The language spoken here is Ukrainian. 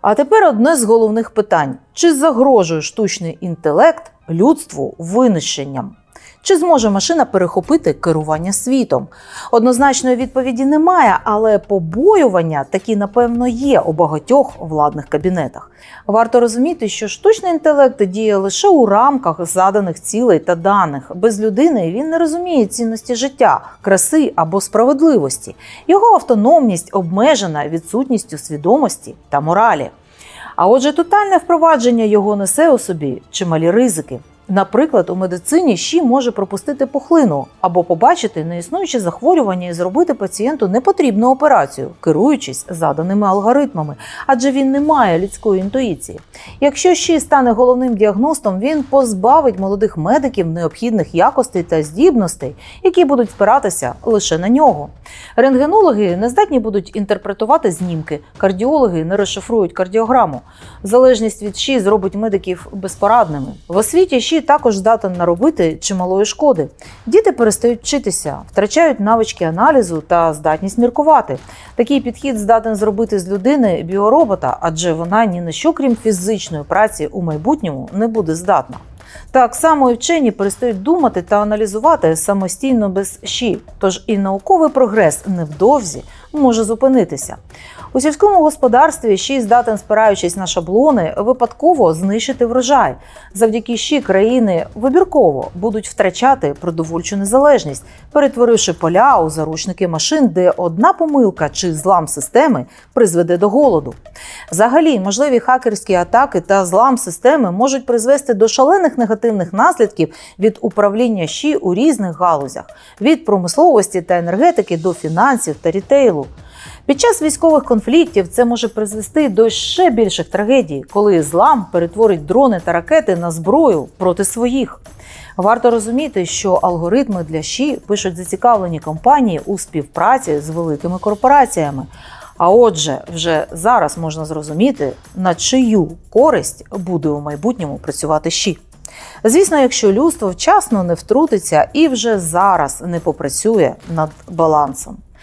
А тепер одне з головних питань: чи загрожує штучний інтелект людству винищенням? Чи зможе машина перехопити керування світом? Однозначної відповіді немає, але побоювання такі, напевно, є у багатьох владних кабінетах. Варто розуміти, що штучний інтелект діє лише у рамках заданих цілей та даних. Без людини він не розуміє цінності життя, краси або справедливості. Його автономність обмежена відсутністю свідомості та моралі. А отже, тотальне впровадження його несе у собі чималі ризики. Наприклад, у медицині ЩІ може пропустити пухлину або побачити неіснуючі захворювання і зробити пацієнту непотрібну операцію, керуючись заданими алгоритмами, адже він не має людської інтуїції. Якщо ЩІ стане головним діагностом, він позбавить молодих медиків необхідних якостей та здібностей, які будуть спиратися лише на нього. Рентгенологи не здатні будуть інтерпретувати знімки, кардіологи не розшифрують кардіограму. Залежність від ЩІ зробить медиків безпорадними. В освіті ЩІ також здатен наробити чималої шкоди. Діти перестають вчитися, втрачають навички аналізу та здатність міркувати. Такий підхід здатен зробити з людини біоробота, адже вона ні на що, крім фізичної праці, у майбутньому не буде здатна. Так само і вчені перестають думати та аналізувати самостійно без щі, тож і науковий прогрес невдовзі може зупинитися. У сільському господарстві щі здатен, спираючись на шаблони, випадково знищити врожай. Завдяки щі країни вибірково будуть втрачати продовольчу незалежність, перетворивши поля у заручники машин, де одна помилка чи злам системи призведе до голоду. Взагалі, можливі хакерські атаки та злам системи можуть призвести до шалених негативних наслідків від управління щі у різних галузях від промисловості та енергетики до фінансів та рітейлу. Під час військових конфліктів це може призвести до ще більших трагедій, коли злам перетворить дрони та ракети на зброю проти своїх. Варто розуміти, що алгоритми для ЩІ пишуть зацікавлені компанії у співпраці з великими корпораціями. А отже, вже зараз можна зрозуміти, на чию користь буде у майбутньому працювати ЩІ. Звісно, якщо людство вчасно не втрутиться і вже зараз не попрацює над балансом.